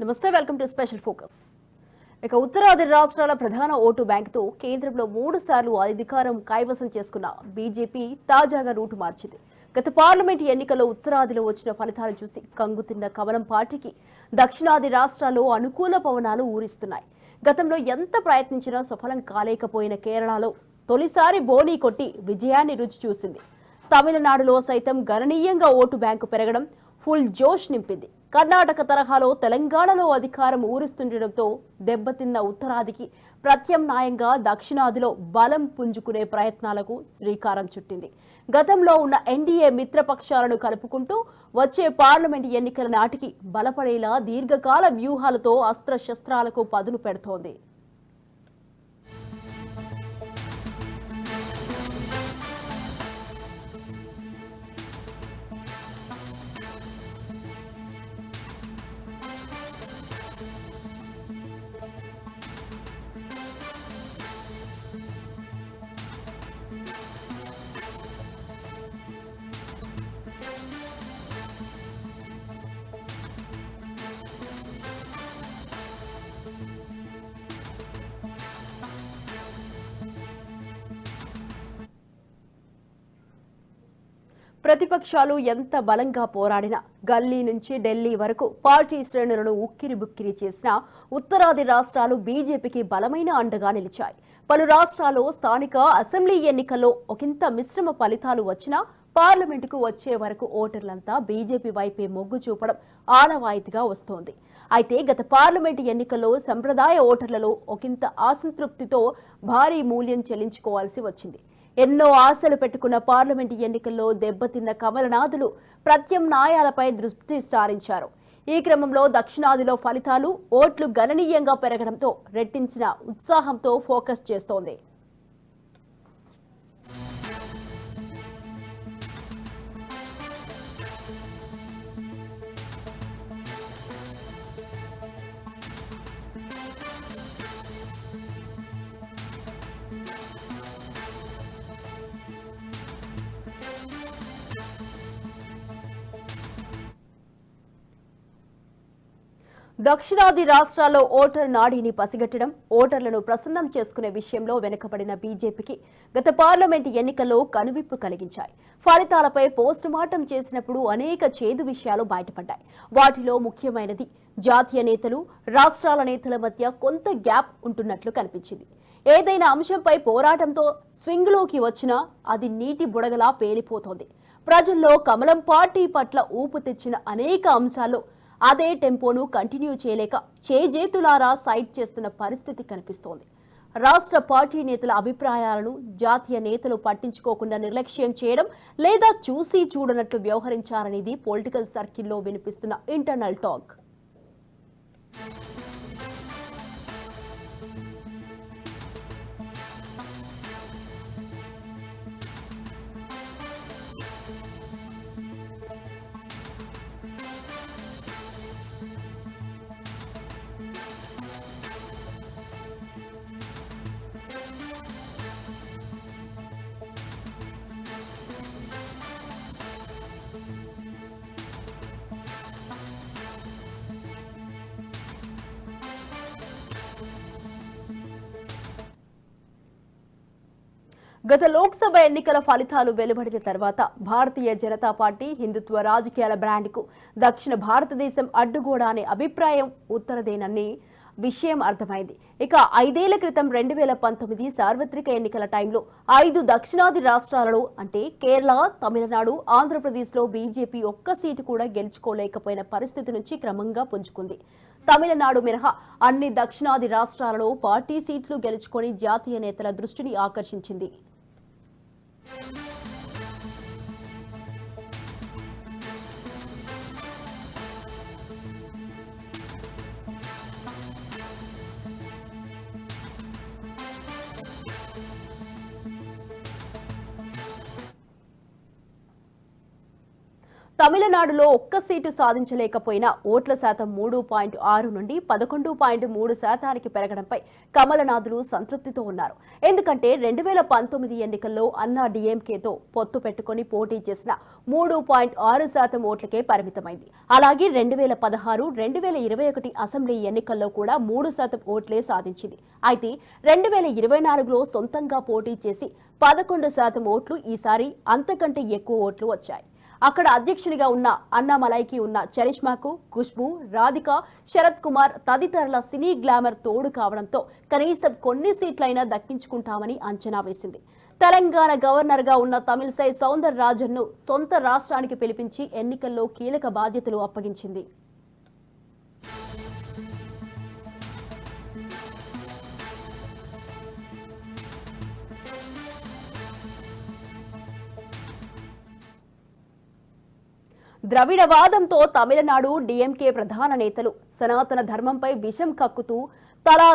నమస్తే welcome to special focus. ఇక ఉత్తరాది రాష్ట్రాల ప్రధాన ఓటు బ్యాంకుతో కేంద్రంలో మూడు సార్లు అధికారం కైవసం చేసుకున్న బీజేపీ తాజాగా రూటు మార్చింది. గత పార్లమెంట్ ఎన్నికల్లో ఉత్తరాదిలో వచ్చిన ఫలితాలు చూసి కంగుతిన్న కమలం పార్టీకి దక్షిణాది రాష్ట్రాల్లో అనుకూల పవనాలు ఊరిస్తున్నాయి. గతంలో ఎంత ప్రయత్నించినా సఫలం కాలేకపోయిన కేరళలో తొలిసారి బోనీ కొట్టి విజయాన్ని రుచి చూసింది. తమిళనాడులో సైతం గణనీయంగా ఓటు బ్యాంకు పెరగడం ఫుల్ జోష్ నింపింది. కర్ణాటక తరహాలో తెలంగాణలో అధికారం ఊరిస్తుండటంతో దెబ్బతిన్న ఉత్తరాదికి ప్రత్యామ్నాయంగా దక్షిణాదిలో బలం పుంజుకునే ప్రయత్నాలకు శ్రీకారం చుట్టింది. గతంలో ఉన్న ఎన్డీఏ మిత్రపక్షాలను కలుపుకుంటూ వచ్చే పార్లమెంట్ ఎన్నికల నాటికి బలపడేలా దీర్ఘకాల వ్యూహాలతో అస్త్రశస్త్రాలకు పదును పెడుతోంది. ప్రతిపక్షాలు ఎంత బలంగా పోరాడినా గల్లీ నుంచి ఢిల్లీ వరకు పార్టీ శ్రేణులను ఉక్కిరి బుక్కిరి చేసిన ఉత్తరాది రాష్ట్రాలు బీజేపీకి బలమైన అండగా నిలిచాయి. పలు రాష్ట్రాల్లో స్థానిక అసెంబ్లీ ఎన్నికల్లో ఒకంత మిశ్రమ ఫలితాలు వచ్చినా పార్లమెంటుకు వచ్చే వరకు ఓటర్లంతా బీజేపీ వైపే మొగ్గు చూపడం ఆనవాయితీగా వస్తోంది. అయితే గత పార్లమెంటు ఎన్నికల్లో సంప్రదాయ ఓటర్లలో ఒకంత అసంతృప్తితో భారీ మూల్యం చెల్లించుకోవాల్సి వచ్చింది. ఎన్నో ఆశలు పెట్టుకున్న పార్లమెంట్ ఎన్నికల్లో దెబ్బతిన్న కమలనాథులు ప్రత్యామ్నాయాలపై దృష్టి సారించారు. ఈ క్రమంలో దక్షిణాదిలో ఫలితాలు ఓట్లు గణనీయంగా పెరగడంతో రెట్టించిన ఉత్సాహంతో ఫోకస్ చేస్తోంది. దక్షిణాది రాష్ట్రాల్లో ఓటర్ నాడీని పసిగట్టడం ఓటర్లను ప్రసన్నం చేసుకునే విషయంలో వెనుకబడిన బీజేపీకి గత పార్లమెంట్ ఎన్నికల్లో కనువిప్పు కలిగించాయి. ఫలితాలపై పోస్ట్ మార్టం చేసినప్పుడు అనేక చేదు విషయాలు బయటపడ్డాయి. వాటిలో ముఖ్యమైనది జాతీయ నేతలు రాష్ట్రాల నేతల మధ్య కొంత గ్యాప్ ఉంటున్నట్లు కనిపించింది. ఏదైనా అంశంపై పోరాటంతో స్వింగ్లోకి వచ్చినా అది నీటి బుడగలా పేలిపోతోంది. ప్రజల్లో కమలం పార్టీ పట్ల ఊపు తెచ్చిన అనేక అంశాల్లో అదే టెంపోను కంటిన్యూ చేయలేక చేజేతులారా సైడ్ చేస్తున్న పరిస్థితి కనిపిస్తోంది. రాష్ట్ర పార్టీ నేతల అభిప్రాయాలను జాతీయ నేతలు పట్టించుకోకుండా నిర్లక్ష్యం చేయడం లేదా చూసి చూడనట్లు వ్యవహరించారనేది పొలిటికల్ సర్కిల్లో వినిపిస్తున్న ఇంటర్నల్ టాక్. గత లోక్సభ ఎన్నికల ఫలితాలు వెలువడిన తర్వాత భారతీయ జనతా పార్టీ హిందుత్వ రాజకీయాల బ్రాండ్కు దక్షిణ భారతదేశం అడ్డుగోడ అనే అభిప్రాయం ఉత్తరదేనని విషయం అర్థమైంది. ఇక ఐదేళ్ళ క్రితం రెండు వేల పంతొమ్మిది సార్వత్రిక ఎన్నికల టైంలో ఐదు దక్షిణాది రాష్ట్రాలలో అంటే కేరళ తమిళనాడు ఆంధ్రప్రదేశ్లో బీజేపీ ఒక్క సీటు కూడా గెలుచుకోలేకపోయిన పరిస్థితి నుంచి క్రమంగా పుంజుకుంది. తమిళనాడు మినహా అన్ని దక్షిణాది రాష్ట్రాలలో పార్టీ సీట్లు గెలుచుకొని జాతీయ నేతల దృష్టిని ఆకర్షించింది. Thank you. తమిళనాడులో ఒక్క సీటు సాధించలేకపోయినా ఓట్ల శాతం మూడు పాయింట్ ఆరు నుండి పదకొండు పాయింట్ మూడు శాతానికి పెరగడంపై కమలనాథులు సంతృప్తితో ఉన్నారు. ఎందుకంటే రెండు వేల పంతొమ్మిది ఎన్నికల్లో అన్నా డిఎంకేతో పొత్తు పెట్టుకుని పోటీ చేసిన మూడు పాయింట్ ఆరు శాతం ఓట్లకే పరిమితమైంది. అలాగే రెండు వేల పదహారు రెండు వేల ఇరవై ఒకటి అసెంబ్లీ ఎన్నికల్లో కూడా మూడు శాతం ఓట్లే సాధించింది. అయితే రెండు వేల ఇరవై నాలుగులో సొంతంగా పోటీ చేసి పదకొండు శాతం ఓట్లు ఈసారి అంతకంటే ఎక్కువ ఓట్లు వచ్చాయి. అక్కడ అధ్యక్షునిగా ఉన్న అన్నామలైకి ఉన్న చరిష్మాకు ఖుష్బు రాధిక శరత్ కుమార్ తదితరుల సినీ గ్లామర్ తోడు కావడంతో కనీసం కొన్ని సీట్లైనా దక్కించుకుంటామని అంచనా వేసింది. తెలంగాణ గవర్నర్గా ఉన్న తమిళసై సౌందర్ రాజన్ను సొంత రాష్ట్రానికి పిలిపించి ఎన్నికల్లో కీలక బాధ్యతలు అప్పగించింది. ద్రవిడవాదంతో తమిళనాడు డీఎంకే ప్రధాన నేతలు. సనాతన ధర్మంపై విషం కక్కుతూ తలా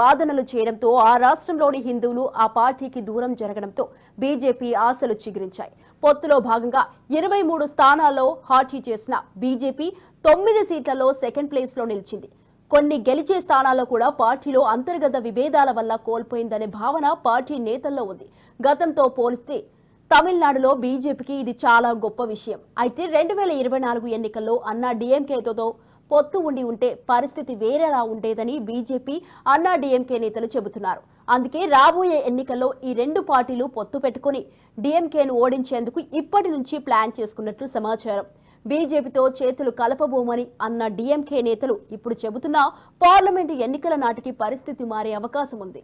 వాదనలు చేయడంతో ఆ రాష్ట్రంలోని హిందువులు ఆ పార్టీకి దూరం జరగడంతో బీజేపీ ఆశలు చిగురించాయి. పొత్తులో భాగంగా ఇరవై మూడు స్థానాల్లో హాటీ చేసిన బీజేపీ తొమ్మిది సీట్లలో సెకండ్ ప్లేస్లో నిలిచింది. కొన్ని గెలిచే స్థానాల్లో కూడా పార్టీలో అంతర్గత విభేదాల వల్ల కోల్పోయిందనే భావన పార్టీ నేతల్లో ఉంది. గతంతో పోలిస్తే తమిళనాడులో బీజేపీకి ఇది చాలా గొప్ప విషయం. అయితే రెండు వేల ఇరవై నాలుగు ఎన్నికల్లో అన్నా డిఎంకేతో పొత్తు ఉండి ఉంటే పరిస్థితి వేరేలా ఉండేదని బీజేపీ అన్నా డిఎంకే నేతలు చెబుతున్నారు. అందుకే రాబోయే ఎన్నికల్లో ఈ రెండు పార్టీలు పొత్తు పెట్టుకుని డిఎంకేను ఓడించేందుకు ఇప్పటి నుంచి ప్లాన్ చేసుకున్నట్లు సమాచారం. బీజేపీతో చేతులు కలపబోమని అన్న డిఎంకే నేతలు ఇప్పుడు చెబుతున్నా పార్లమెంటు ఎన్నికల నాటికి పరిస్థితి మారే అవకాశం ఉంది.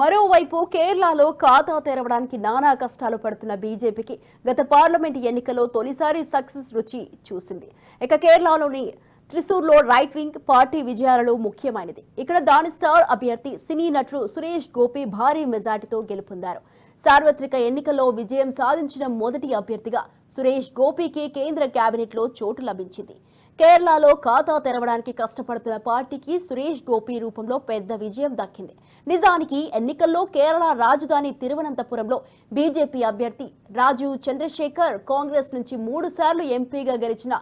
మరోవైపు కేరళలో ఖాతా తెరవడానికి నానా కష్టాలు పడుతున్న బీజేపీకి గత పార్లమెంట్ ఎన్నికల్లో తొలిసారి సక్సెస్ రుచి చూసింది. ఇక కేరళలోని త్రిశూర్లో రైట్ వింగ్ పార్టీ విజయాలలో ముఖ్యమైనది. ఇక్కడ దాని స్టార్ అభ్యర్థి సినీ నటుడు సురేష్ గోపి భారీ మెజార్టీతో గెలుపొందారు. సార్వత్రిక ఎన్నికల్లో విజయం సాధించిన మొదటి అభ్యర్థిగా సురేష్ గోపికి కేంద్ర కేబినెట్లో చోటు లభించింది. కేరళలో ఖాతా తెరవడానికి కష్టపడుతున్న పార్టీకి సురేష్ గోపి రూపంలో పెద్ద విజయం దక్కింది. నిజానికి ఎన్నికల్లో కేరళ రాజధాని తిరువనంతపురంలో బీజేపీ అభ్యర్థి రాజు చంద్రశేఖర్ కాంగ్రెస్ నుంచి మూడు సార్లు ఎంపీగా గెలిచిన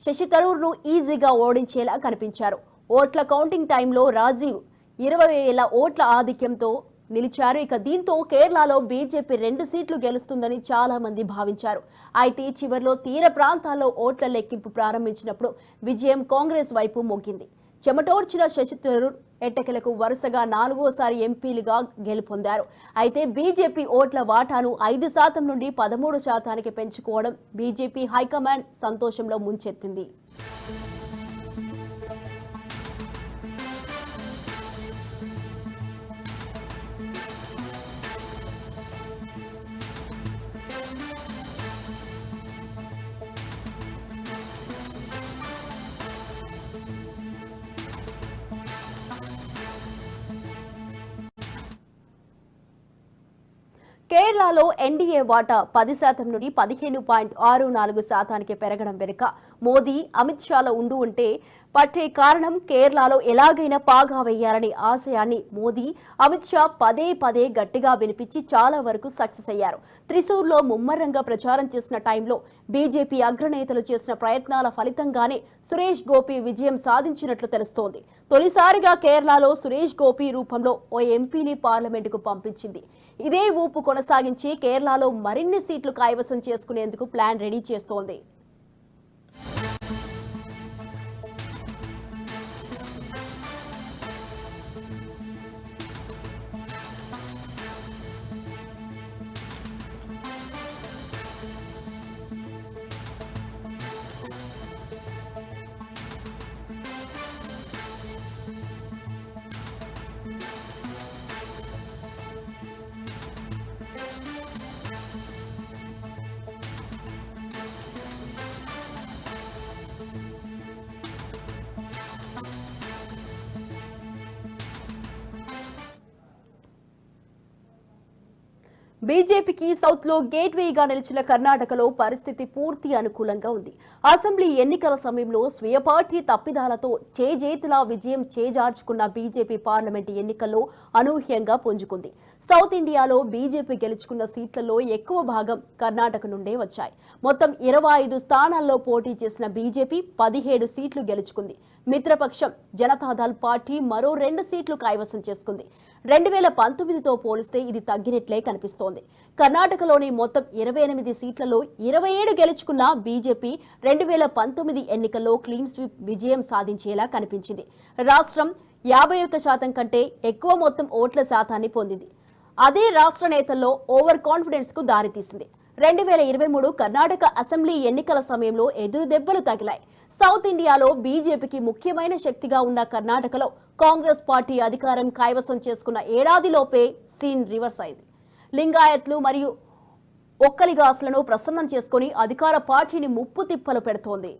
శశి థరూర్ను ఈజీగా ఓడించేలా కనిపించారు. ఓట్ల కౌంటింగ్ టైంలో రాజీవ్ ఇరవై వేల ఓట్ల ఆధిక్యంతో నిలిచారు. ఇక దీంతో కేరళలో బీజేపీ రెండు సీట్లు గెలుస్తుందని చాలా మంది భావించారు. అయితే చివర్లో తీర ప్రాంతాల్లో ఓట్ల లెక్కింపు ప్రారంభించినప్పుడు విజయం కాంగ్రెస్ వైపు మొగ్గింది చెమటోడ్చిన శశి థరూర్ ఎట్టకెలకు వరుసగా నాలుగోసారి ఎంపీలుగా గెలుపొందారు. అయితే బీజేపీ ఓట్ల వాటాను ఐదు శాతం నుండి పదమూడు శాతానికి పెంచుకోవడం బీజేపీ హైకమాండ్ సంతోషంలో ముంచెత్తింది. కేరళలో ఎన్డీఏ వాటా పది శాతం నుండి పదిహేను పాయింట్ ఆరు నాలుగు శాతానికి పెరగడం వెనుక మోదీ అమిత్ షాలో ఉండు ఉంటే పట్టే కారణం కేరళలో ఎలాగైనా పాగా వేయాలనే ఆశయాన్ని మోదీ అమిత్ షా పదే పదే గట్టిగా వినిపించి చాలా వరకు సక్సెస్ అయ్యారు. త్రిశూర్లో ముమ్మరంగా ప్రచారం చేసిన టైంలో బీజేపీ అగ్రనేతలు చేసిన ప్రయత్నాల ఫలితంగానే సురేష్ గోపి విజయం సాధించినట్లు తెలుస్తోంది. తొలిసారిగా కేరళలో సురేష్ గోపి రూపంలో ఓ ఎంపీని పార్లమెంటుకు పంపించింది. ఇదే ఊపు కొనసాగించి కేరళలో మరిన్ని సీట్లు కైవసం చేసుకునేందుకు ప్లాన్ రెడీ చేస్తోంది. బీజేపీకి సౌత్లో గేట్వేగా నిలిచిన కర్ణాటకలో పరిస్థితి పూర్తి అనుకూలంగా ఉంది. అసెంబ్లీ ఎన్నికల సమయంలో స్వీయ పార్టీ తప్పిదాలతో చేజేతులా విజయం చేజార్చుకున్న బీజేపీ పార్లమెంటు ఎన్నికల్లో అనూహ్యంగా పుంజుకుంది. సౌత్ ఇండియాలో బీజేపీ గెలుచుకున్న సీట్లలో ఎక్కువ భాగం కర్ణాటక నుండే వచ్చాయి. మొత్తం ఇరవై ఐదు స్థానాల్లో పోటీ చేసిన బీజేపీ పదిహేడు సీట్లు గెలుచుకుంది. మిత్రపక్షం జనతాదళ్ పార్టీ మరో రెండు సీట్లు కైవసం చేసుకుంది. రెండు వేల పంతొమ్మిదితో పోలిస్తే ఇది తగ్గినట్లే కనిపిస్తోంది. కర్ణాటకలోని మొత్తం ఇరవై ఎనిమిది సీట్లలో ఇరవై ఏడు గెలుచుకున్న బీజేపీ రెండు వేల పంతొమ్మిది ఎన్నికల్లో క్లీన్ స్వీప్ విజయం సాధించేలా కనిపించింది. రాష్ట్రం యాభై ఒక్క శాతం కంటే ఎక్కువ మొత్తం ఓట్ల శాతాన్ని పొందింది. అదే రాష్ట్ర నేతల్లో ఓవర్ కాన్ఫిడెన్స్కు దారితీసింది. రెండు వేల ఇరవై మూడు కర్ణాటక అసెంబ్లీ ఎన్నికల సమయంలో ఎదురు దెబ్బలు తగిలాయి. సౌత్ ఇండియాలో బీజేపీకి ముఖ్యమైన శక్తిగా ఉన్న కర్ణాటకలో కాంగ్రెస్ పార్టీ అధికారం కైవసం చేసుకున్న ఏడాదిలోపే సీన్ రివర్స్ అయింది. లింగాయత్లు మరియు ఒక్కలిగాసులను ప్రసన్నం చేసుకుని అధికార పార్టీని ముప్పు తిప్పలు పెడుతోంది.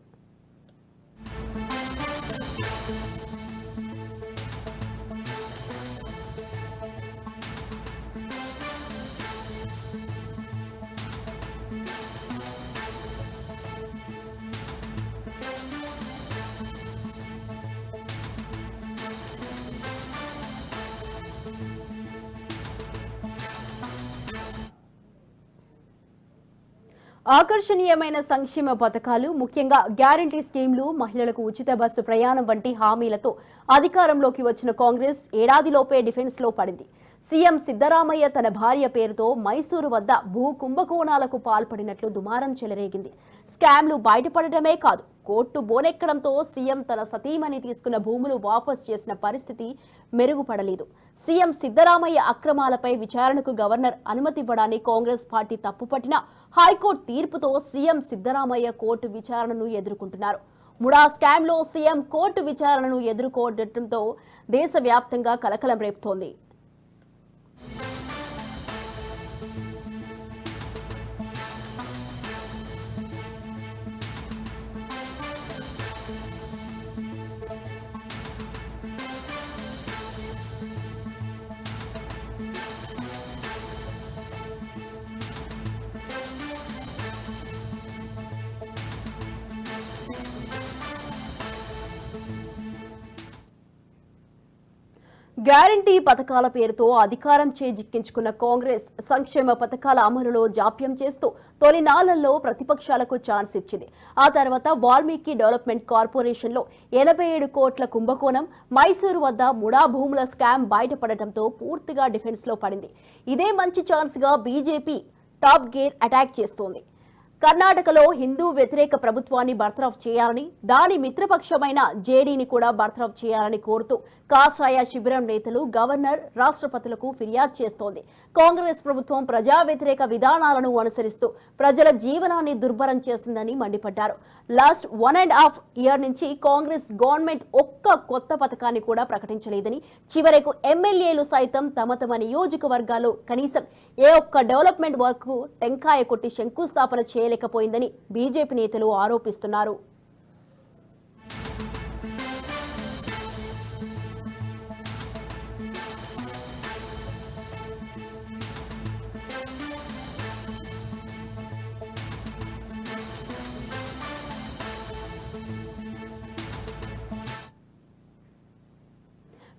ఆకర్షణీయమైన సంక్షేమ పథకాలు ముఖ్యంగా గ్యారంటీ స్కీమ్లు మహిళలకు ఉచిత బస్సు ప్రయాణం వంటి హామీలతో అధికారంలోకి వచ్చిన కాంగ్రెస్ ఏడాదిలోపే డిఫెన్స్లో పడింది. సీఎం సిద్ధరామయ్య తన భార్య పేరుతో మైసూరు వద్ద భూ కుంభకోణాలకు పాల్పడినట్లు దుమారం చెలరేగింది. స్కామ్లు బయటపడటమే కాదు కోర్టు బోనెక్కడంతో సీఎం తన సతీమణి తీసుకున్న భూములు వాపస్ చేసిన పరిస్థితి మెరుగుపడలేదు. సీఎం సిద్ధరామయ్య అక్రమాలపై విచారణకు గవర్నర్ అనుమతివ్వడాన్ని కాంగ్రెస్ పార్టీ తప్పుపట్టిన హైకోర్టు తీర్పుతో సీఎం సిద్ధరామయ్య కోర్టు విచారణను ఎదుర్కొంటున్నారు. ముడా స్కామ్లో సీఎం కోర్టు విచారణను ఎదుర్కోవడంతో దేశవ్యాప్తంగా కలకలం రేపుతోంది. గ్యారంటీ పథకాల పేరుతో అధికారం చేజిక్కించుకున్న కాంగ్రెస్ సంక్షేమ పథకాల అమలులో జాప్యం చేస్తూ తొలి తొలినాళ్ళలో ప్రతిపక్షాలకు ఛాన్స్ ఇచ్చింది. ఆ తర్వాత వాల్మీకి డెవలప్మెంట్ కార్పొరేషన్లో ఎనభై ఏడు కోట్ల కుంభకోణం మైసూరు వద్ద ముడా భూముల స్కామ్ బయటపడటంతో పూర్తిగా డిఫెన్స్లో పడింది. ఇదే మంచి ఛాన్స్గా బీజేపీ టాప్ గేర్ అటాక్ చేస్తోంది. కర్ణాటకలో హిందూ వ్యతిరేక ప్రభుత్వాన్ని బర్తరఫ్ చేయాలని దాని మిత్రపక్షమైన జేడీని కూడా బర్తరఫ్ చేయాలని కోరుతూ కాషాయ శిబిరం నేతలు గవర్నర్ రాష్ట్రపతులకు ఫిర్యాదు చేస్తోంది. కాంగ్రెస్ ప్రభుత్వం ప్రజా వ్యతిరేక విధానాలను అనుసరిస్తూ ప్రజల జీవనాన్ని దుర్భరం చేసిందని మండిపడ్డారు. Last one and half year నుంచి కాంగ్రెస్ గవర్నమెంట్ ఒక్క కొత్త పథకాన్ని కూడా ప్రకటించలేదని చివరకు ఎమ్మెల్యేలు సైతం తమ తమ నియోజకవర్గాల్లో కనీసం ఏ ఒక్క డెవలప్మెంట్ వర్క్ టెంకాయ కొట్టి శంకుస్థాపన చేయలేకపోయిందని బీజేపీ నేతలు ఆరోపిస్తున్నారు.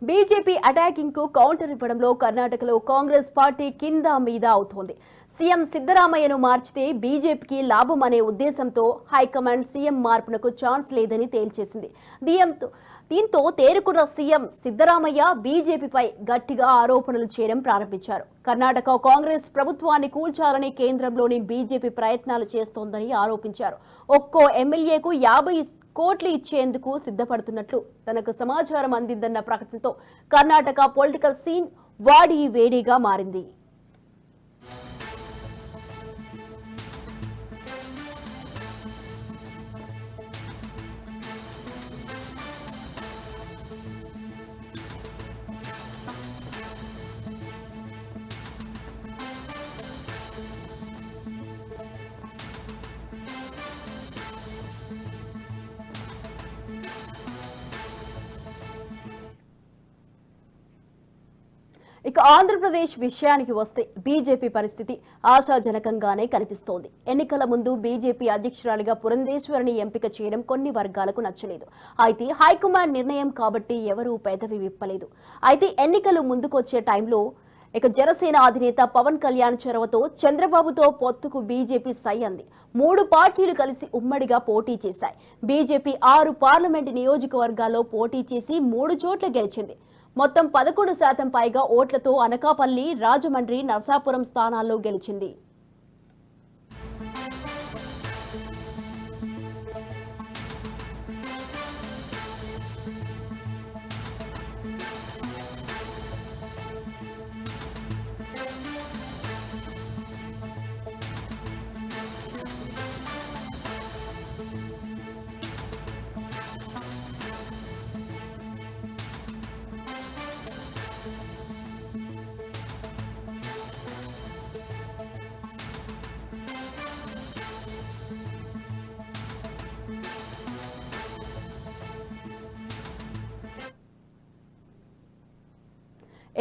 బీజేపీ అటాకింగ్కు కౌంటర్ ఇవ్వడంలో కర్ణాటకలో కాంగ్రెస్ పార్టీ కింద మీద అవుతోంది. సీఎం సిద్దరామయ్యను మార్చితే బీజేపీకి లాభం అనే ఉద్దేశంతో హైకమాండ్ సీఎం మార్పునకు ఛాన్స్ లేదని తేల్చేసింది. దీంతో దీంతో తేరుకున్న సీఎం సిద్దరామయ్య బీజేపీపై గట్టిగా ఆరోపణలు చేయడం ప్రారంభించారు. కర్ణాటక కాంగ్రెస్ ప్రభుత్వాన్ని కూల్చాలని కేంద్రంలోని బీజేపీ ప్రయత్నాలు చేస్తోందని ఆరోపించారు. ఒక్కో ఎమ్మెల్యేకు యాభై కోట్లు ఇచ్చేందుకు సిద్ధపడుతున్నట్లు తనకు సమాచారం అందిందన్న ప్రకటనతో కర్ణాటక పొలిటికల్ సీన్ వాడి వేడిగా మారింది. ఇక ఆంధ్రప్రదేశ్ విషయానికి వస్తే బీజేపీ పరిస్థితి ఆశాజనకంగానే కనిపిస్తోంది. ఎన్నికల ముందు బీజేపీ అధ్యక్షురాలిగా పురంధేశ్వరిని ఎంపిక చేయడం కొన్ని వర్గాలకు నచ్చలేదు. అయితే హైకమాండ్ నిర్ణయం కాబట్టి ఎవరూ పెదవి విప్పలేదు. అయితే ఎన్నికలు ముందుకొచ్చే టైంలో ఇక జనసేన అధినేత పవన్ కళ్యాణ్ చొరవతో చంద్రబాబుతో పొత్తుకు బీజేపీ సై అంది. మూడు పార్టీలు కలిసి ఉమ్మడిగా పోటీ చేశాయి. బీజేపీ ఆరు పార్లమెంటు నియోజకవర్గాల్లో పోటీ చేసి మూడు చోట్ల గెలిచింది. మొత్తం పదకొండు శాతం పైగా ఓట్లతో అనకాపల్లి రాజమండ్రి నరసాపురం స్థానాల్లో గెలిచింది.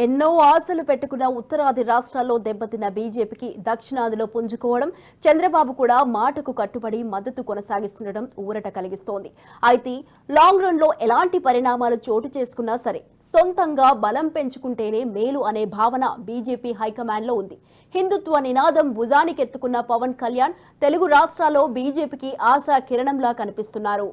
ఎన్నో ఆశలు పెట్టుకున్న ఉత్తరాది రాష్ట్రాల్లో దెబ్బతిన్న బీజేపీకి దక్షిణాదిలో పుంజుకోవడం చంద్రబాబు కూడా మాటకు కట్టుబడి మద్దతు కొనసాగిస్తుండడం ఊరట కలిగిస్తోంది. అయితే లాంగ్ రన్లో ఎలాంటి పరిణామాలు చోటు చేసుకున్నా సరే సొంతంగా బలం పెంచుకుంటేనే మేలు అనే భావన బీజేపీ హైకమాండ్లో ఉంది. హిందుత్వ నినాదం భుజానికెత్తుకున్న పవన్ కళ్యాణ్ తెలుగు రాష్ట్రాల్లో బీజేపీకి ఆశా కిరణంలా కనిపిస్తున్నారు.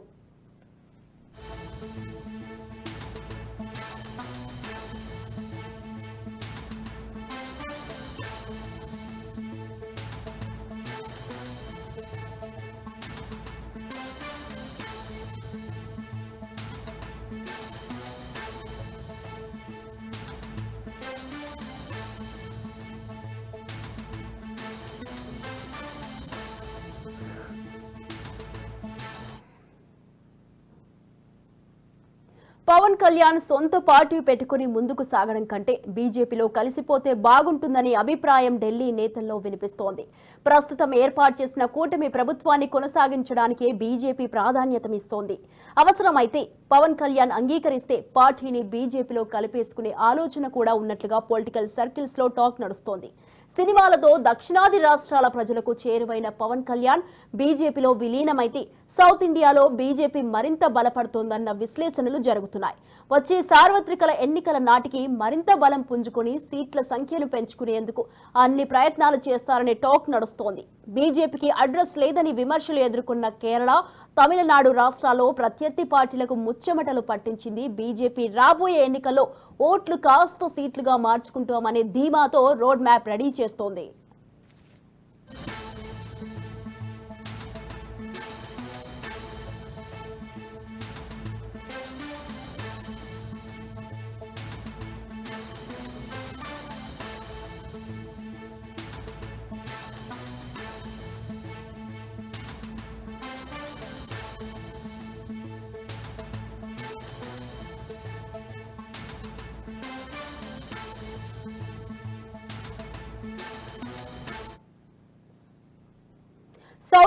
పవన్ కళ్యాణ్ సొంత పార్టీ పెట్టుకుని ముందుకు సాగడం కంటే బీజేపీలో కలిసిపోతే బాగుంటుందని అభిప్రాయం ఢిల్లీ నేతల్లో వినిపిస్తోంది. ప్రస్తుతం ఏర్పాటు చేసిన కూటమి ప్రభుత్వాన్ని కొనసాగించడానికే బీజేపీ ప్రాధాన్యతమిస్తోంది అవసరమైతే పవన్ కళ్యాణ్ అంగీకరిస్తే పార్టీని బీజేపీలో కలిపేసుకునే ఆలోచన కూడా ఉన్నట్లుగా పొలిటికల్ సర్కిల్స్లో టాక్ నడుస్తోంది. సినిమాలతో దక్షిణాది రాష్ట్రాల ప్రజలకు చేరువైన పవన్ కళ్యాణ్ బీజేపీలో విలీనమైతే సౌత్ ఇండియాలో బీజేపీ మరింత బలపడుతోందన్న విశ్లేషణలు జరుగుతున్నాయి. వచ్చే సార్వత్రికల ఎన్నికల నాటికి మరింత బలం పుంజుకుని సీట్ల సంఖ్యను పెంచుకునేందుకు అన్ని ప్రయత్నాలు చేస్తారనే టాక్ నడుస్తోంది. బీజేపీకి అడ్రస్ లేదని విమర్శలు ఎదుర్కొన్న కేరళ తమిళనాడు రాష్ట్రాల్లో ప్రత్యర్థి పార్టీలకు ముచ్చెమటలు పట్టించింది బీజేపీ. రాబోయే ఎన్నికల్లో ఓట్లు కాస్త సీట్లుగా మార్చుకుంటామనే ధీమాతో రోడ్ మ్యాప్ రెడీ చేస్తోంది.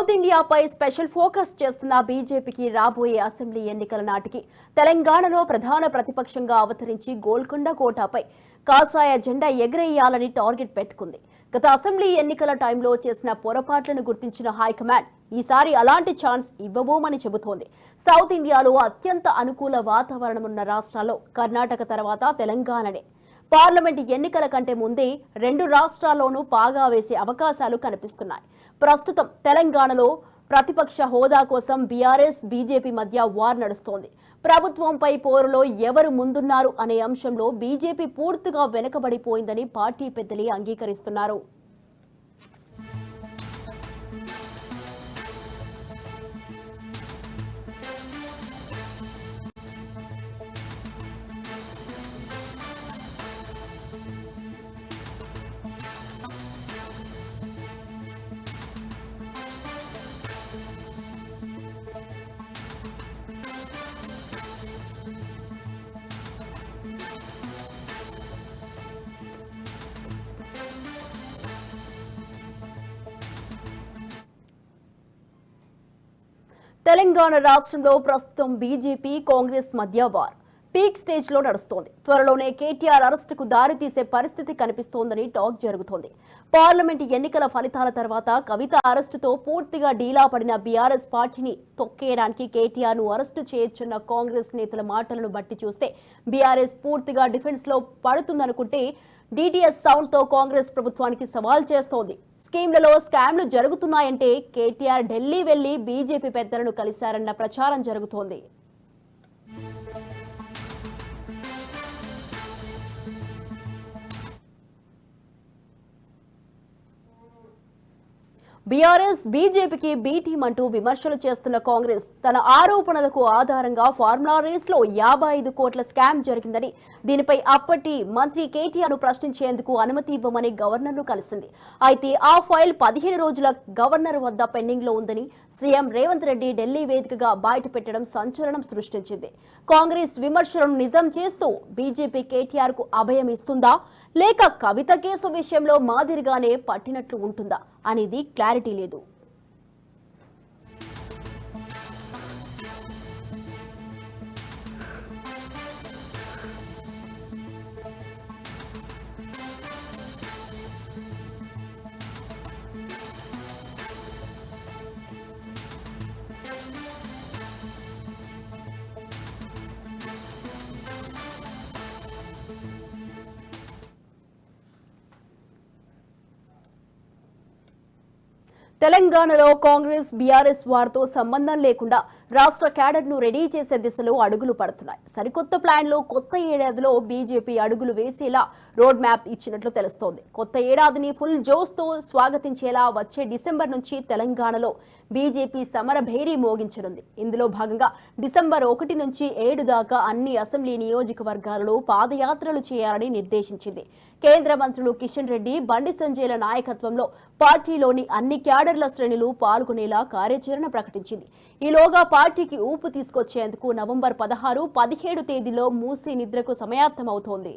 సౌత్ ఇండియాపై స్పెషల్ ఫోకస్ చేస్తున్న బీజేపీకి రాబోయే అసెంబ్లీ ఎన్నికల నాటికి తెలంగాణలో ప్రధాన ప్రతిపక్షంగా అవతరించి గోల్కొండ కోటపై కాషాయ జెండా ఎగరేయాలని టార్గెట్ పెట్టుకుంది. గత అసెంబ్లీ ఎన్నికల టైంలో చేసిన పొరపాట్లను గుర్తించిన హైకమాండ్ ఈసారి అలాంటి ఛాన్స్ ఇవ్వబోమని చెబుతోంది. సౌత్ ఇండియాలో అత్యంత అనుకూల వాతావరణం ఉన్న రాష్ట్రాల్లో కర్ణాటక తర్వాత తెలంగాణనే. పార్లమెంట్ ఎన్నికల కంటే ముందే రెండు రాష్ట్రాల్లోనూ పాగా వేసే అవకాశాలు కనిపిస్తున్నాయి. ప్రస్తుతం తెలంగాణలో ప్రతిపక్ష హోదా కోసం బీఆర్ఎస్ బీజేపీ మధ్య వార్ నడుస్తోంది. ప్రభుత్వంపై పోరులో ఎవరు ముందున్నారు అనే అంశంలో బీజేపీ పూర్తిగా వెనుకబడిపోయిందని పార్టీ పెద్దలే అంగీకరిస్తున్నారు. తెలంగాణ రాష్ట్రంలో ప్రస్తుతం బీజేపీ కాంగ్రెస్ మధ్య వార్. పీక్ స్టేజ్లో నడుస్తోంది. త్వరలోనే కేటీఆర్ అరెస్టుకు దారి తీసే పరిస్థితి కనిపిస్తోందని టాక్ జరుగుతోంది. పార్లమెంట్ ఎన్నికల ఫలితాల తర్వాత కవిత అరెస్టుతో పూర్తిగా డీలా పడిన బీఆర్ఎస్ పార్టీని తొక్కేయడానికి కేటీఆర్ను అరెస్టు చేయొచ్చున్న కాంగ్రెస్ నేతల మాటలను బట్టి చూస్తే బీఆర్ఎస్ పూర్తిగా డిఫెన్స్లో పడుతుందనుకుంటే డీటీఎస్ సౌండ్తో కాంగ్రెస్ ప్రభుత్వానికి సవాల్ చేస్తోంది. స్కీమ్లలో స్కామ్లు జరుగుతున్నాయంటే కేటీఆర్ ఢిల్లీ వెళ్ళి బీజేపీ పెద్దలను కలిశారన్న ప్రచారం జరుగుతోంది. బీఆర్ఎస్ బీజేపీకి బీ టీం అంటూ విమర్శలు చేస్తున్న కాంగ్రెస్ తన ఆరోపణలకు ఆధారంగా ఫార్ములా రేస్లో యాభై ఐదు కోట్ల స్కామ్ జరిగిందని దీనిపై అప్పటి మంత్రి కేటీఆర్ను ప్రశ్నించేందుకు అనుమతి ఇవ్వమని గవర్నర్ను కలిసింది. అయితే ఆ ఫైల్ పదిహేను రోజుల గవర్నర్ వద్ద పెండింగ్లో ఉందని సీఎం రేవంత్ రెడ్డి ఢిల్లీ వేదికగా బయటపెట్టడం సంచలనం సృష్టించింది. కాంగ్రెస్ విమర్శలను నిజం చేస్తూ బీజేపీ కేటీఆర్కు అభయం ఇస్తుందా? లేక కవిత కేసు విషయంలో మాదిరిగానే పట్టినట్లు ఉంటుందా? అనేది క్లారిటీ లేదు. తెలంగాణలో కాంగ్రెస్ బీఆర్ఎస్ వారితో సంబంధం లేకుండా రాష్ట్ర క్యాడర్ను రెడీ చేసే దిశలో అడుగులు పడుతున్నాయి. సరికొత్త ప్లాన్లో కొత్త ఏడాదిలో బీజేపీ అడుగులు వేసేలా రోడ్ మ్యాప్ ఇచ్చినట్లు తెలుస్తోంది. కొత్త ఏడాదిని ఫుల్ జోస్తో స్వాగతించేలా వచ్చే డిసెంబర్ నుంచి తెలంగాణలో బీజేపీ సమరభేరీ మోగించనుంది. ఇందులో భాగంగా డిసెంబర్ ఒకటి నుంచి ఏడు దాకా అన్ని అసెంబ్లీ నియోజకవర్గాలలో పాదయాత్రలు చేయాలని నిర్దేశించింది. కేంద్ర మంత్రులు కిషన్ రెడ్డి బండి సంజయ్ల నాయకత్వంలో పార్టీలోని అన్ని క్యాడర్ల శ్రేణులు పాల్గొనేలా కార్యాచరణ ప్రకటించింది. ఈలోగా పార్టీకి ఊపు తీసుకొచ్చేందుకు నవంబర్ పదహారు పదిహేడు తేదీలో మూసి నిద్రకు సమయాత్తమవుతోంది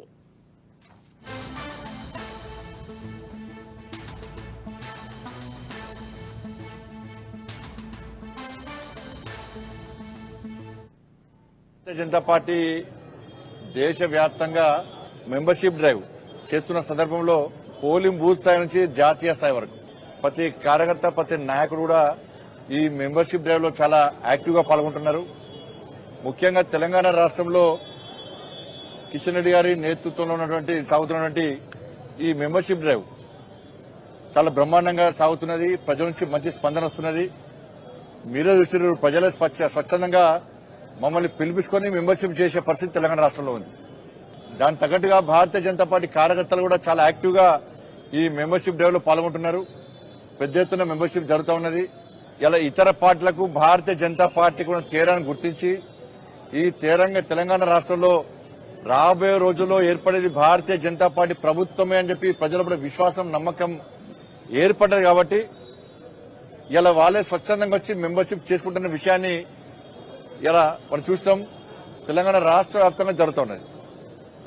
భారతీయ జనతా పార్టీ దేశవ్యాప్తంగా మెంబర్షిప్ డ్రైవ్ చేస్తున్న సందర్భంలో పోలింగ్ బూత్ స్థాయి నుంచి జాతీయ స్థాయి వరకు ప్రతి కార్యకర్త ప్రతి నాయకుడు కూడా ఈ మెంబర్షిప్ డ్రైవ్లో చాలా యాక్టివ్గా పాల్గొంటున్నారు. ముఖ్యంగా తెలంగాణ రాష్ట్రంలో కిషన్ రెడ్డి గారి నేతృత్వంలో ఉన్నటువంటి సాగుతున్నటువంటి ఈ మెంబర్షిప్ డ్రైవ్ చాలా బ్రహ్మాండంగా సాగుతున్నది. ప్రజల నుంచి మంచి స్పందన వస్తున్నది. మీరే చూసారు ప్రజలే స్వచ్ఛ స్వచ్ఛందంగా మమ్మల్ని పిలిపించుకొని మెంబర్షిప్ చేసే పరిస్థితి తెలంగాణ రాష్ట్రంలో ఉంది. దాని తగ్గట్టుగా భారతీయ జనతా పార్టీ కార్యకర్తలు కూడా చాలా యాక్టివ్గా ఈ మెంబర్షిప్ డ్రైవ్ పాల్గొంటున్నారు. పెద్ద ఎత్తున మెంబర్షిప్ జరుగుతూ ఉన్నది. ఇలా ఇతర పార్టీలకు భారతీయ జనతా పార్టీ కూడా తీరాన్ని గుర్తించి ఈ తీరంగా తెలంగాణ రాష్ట్రంలో రాబోయే రోజుల్లో ఏర్పడేది భారతీయ జనతా పార్టీ ప్రభుత్వమే అని చెప్పి ప్రజల విశ్వాసం నమ్మకం ఏర్పడ్డది కాబట్టి ఇలా వాళ్ళే స్వచ్ఛందంగా వచ్చి మెంబర్షిప్ చేసుకుంటున్న విషయాన్ని ఇలా మనం చూస్తాం తెలంగాణ రాష్ట్ర వ్యాప్తంగా జరుగుతున్నది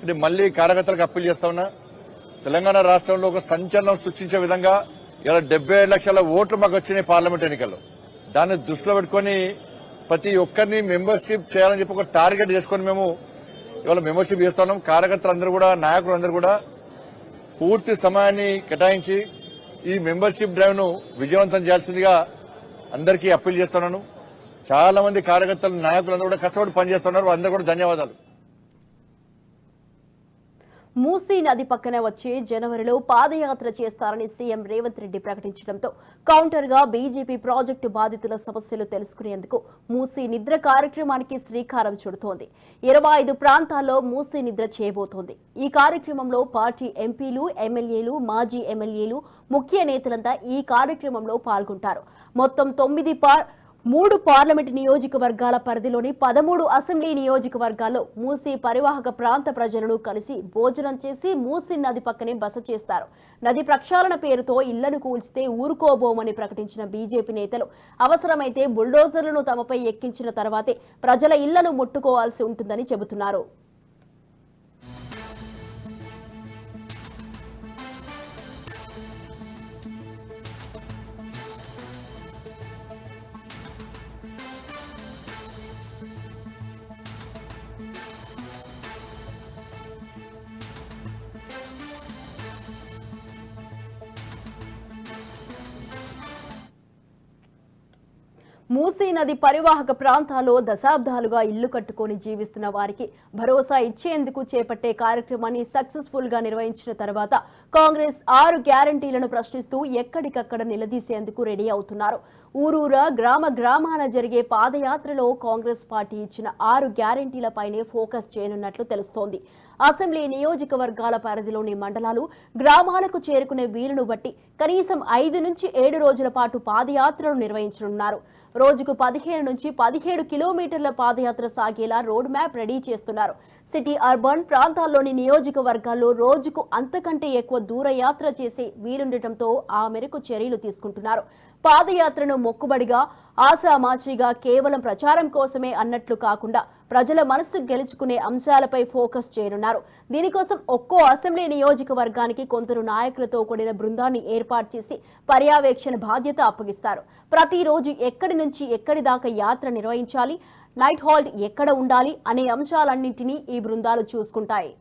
అంటే మళ్ళీ కార్యకర్తలకు అప్పీల్ చేస్తా ఉన్నా. తెలంగాణ రాష్ట్రంలో ఒక సంచలనం సృష్టించే విధంగా ఇలా డెబ్బై లక్షల ఓట్లు మాకు వచ్చినాయి పార్లమెంట్ ఎన్నికల్లో. దాన్ని దృష్టిలో పెట్టుకొని ప్రతి ఒక్కరిని మెంబర్షిప్ చేయాలని చెప్పి ఒక టార్గెట్ చేసుకొని మేము ఇవాళ మెంబర్షిప్ చేస్తున్నాం కార్యకర్తలందరూ కూడా నాయకులందరూ కూడా పూర్తి సమయాన్ని కేటాయించి ఈ మెంబర్షిప్ డ్రైవ్ను విజయవంతం చేయాల్సిందిగా అందరికీ అప్పీల్ చేస్తున్నాను చాలా మంది కార్యకర్తలు నాయకులందరూ కూడా కష్టపడి పనిచేస్తున్నారు అందరూ కూడా ధన్యవాదాలు. మూసీ నది పక్కన వచ్చే జనవరిలో పాదయాత్ర చేస్తారని సీఎం రేవంత్ రెడ్డి ప్రకటించడంతో కౌంటర్గా బీజేపీ ప్రాజెక్టు బాధితుల సమస్యలు తెలుసుకునేందుకు మూసీ నిద్ర కార్యక్రమానికి శ్రీకారం చుడుతోంది. ఇరవై ఐదు ప్రాంతాల్లో మూసీ నిద్ర చేయబోతోంది. ఈ కార్యక్రమంలో పార్టీ ఎంపీలు ఎమ్మెల్యేలు మాజీ ఎమ్మెల్యేలు ముఖ్య నేతలంతా ఈ కార్యక్రమంలో పాల్గొంటారు. మొత్తం తొమ్మిది పార్ మూడు పార్లమెంట్ నియోజకవర్గాల పరిధిలోని పదమూడు అసెంబ్లీ నియోజకవర్గాల్లో మూసీ పరివాహక ప్రాంత ప్రజలను కలిసి భోజనం చేసి మూసీ నది పక్కనే బస చేస్తారు. నది ప్రక్షాళన పేరుతో ఇళ్ళను కూల్చితే ఊరుకోబోమని ప్రకటించిన బీజేపీ నేతలు అవసరమైతే బుల్డోజర్లను తమపై ఎక్కించిన తర్వాతే ప్రజల ఇళ్ళను ముట్టుకోవాల్సి ఉంటుందని చెబుతున్నారు. మూసీ నది పరివాహక ప్రాంతాల్లో దశాబ్దాలుగా ఇల్లు కట్టుకొని జీవిస్తున్న వారికి భరోసా ఇచ్చేందుకు చేపట్టే కార్యక్రమాన్ని సక్సెస్ఫుల్గా నిర్వహించిన తర్వాత కాంగ్రెస్ ఆరు గ్యారంటీలను ప్రశ్నిస్తూ ఎక్కడికక్కడ నిలదీసేందుకు రెడీ అవుతున్నారు. ఊరూరా గ్రామ గ్రామాన జరిగే పాదయాత్రలో కాంగ్రెస్ పార్టీ ఇచ్చిన ఆరు గ్యారంటీలపైనే ఫోకస్ చేయనున్నట్లు తెలుస్తోంది. అసెంబ్లీ నియోజకవర్గాల పరిధిలోని మండలాలు గ్రామాలకు చేరుకునే వీలును బట్టి కనీసం ఐదు నుంచి ఏడు రోజుల పాటు పాదయాత్రలు నిర్వహించనున్నారు. రోజుకు పదిహేను నుంచి పదిహేడు కిలోమీటర్ల పాదయాత్ర సాగేలా రోడ్ మ్యాప్ రెడీ చేస్తున్నారు. సిటీ అర్బన్ ప్రాంతాల్లోని నియోజకవర్గాల్లో రోజుకు అంతకంటే ఎక్కువ దూరయాత్ర చేసే వీలుండటంతో ఆ మేరకు చర్యలు తీసుకుంటున్నారు. పాదయాత్రను మొక్కుబడిగా ఆశామాచిగా కేవలం ప్రచారం కోసమే అన్నట్లు కాకుండా ప్రజల మనస్సు గెలుచుకునే అంశాలపై ఫోకస్ చేయనున్నారు దీనికోసం ఒక్కో అసెంబ్లీ నియోజకవర్గానికి కొందరు నాయకులతో కూడిన బృందాన్ని ఏర్పాటు చేసి పర్యవేక్షణ బాధ్యత అప్పగిస్తారు. ప్రతిరోజు ఎక్కడి నుంచి ఎక్కడి దాకా యాత్ర నిర్వహించాలి నైట్ హాల్ట్ ఎక్కడ ఉండాలి అనే అంశాలన్నింటినీ ఈ బృందాలు చూసుకుంటాయి.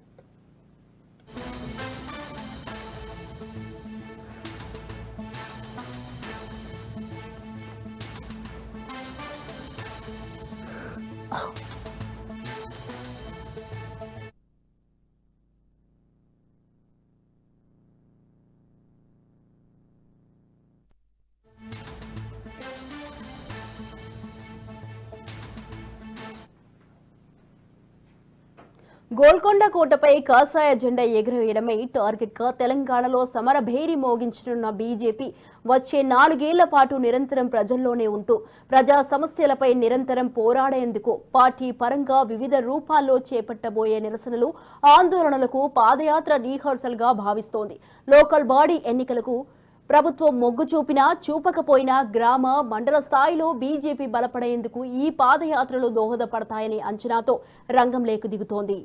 గోల్కొండ కోటపై కాషాయ జెండా ఎగురవేయడమే టార్గెట్గా తెలంగాణలో సమర భేరి మోగించనున్న బీజేపీ వచ్చే నాలుగేళ్ళ పాటు నిరంతరం ప్రజల్లోనే ఉంటూ ప్రజా సమస్యలపై నిరంతరం పోరాడేందుకు పార్టీ పరంగా వివిధ రూపాల్లో చేపట్టబోయే నిరసనలు ఆందోళనలకు పాదయాత్ర రీహర్సల్గా భావిస్తోంది. లోకల్ బాడీ ఎన్నికలకు ప్రభుత్వం మొగ్గు చూపినా చూపకపోయినా గ్రామ మండల స్థాయిలో బీజేపీ బలపడేందుకు ఈ పాదయాత్రలు దోహదపడతాయనే అంచనాతో రంగంలోకి దిగుతోంది.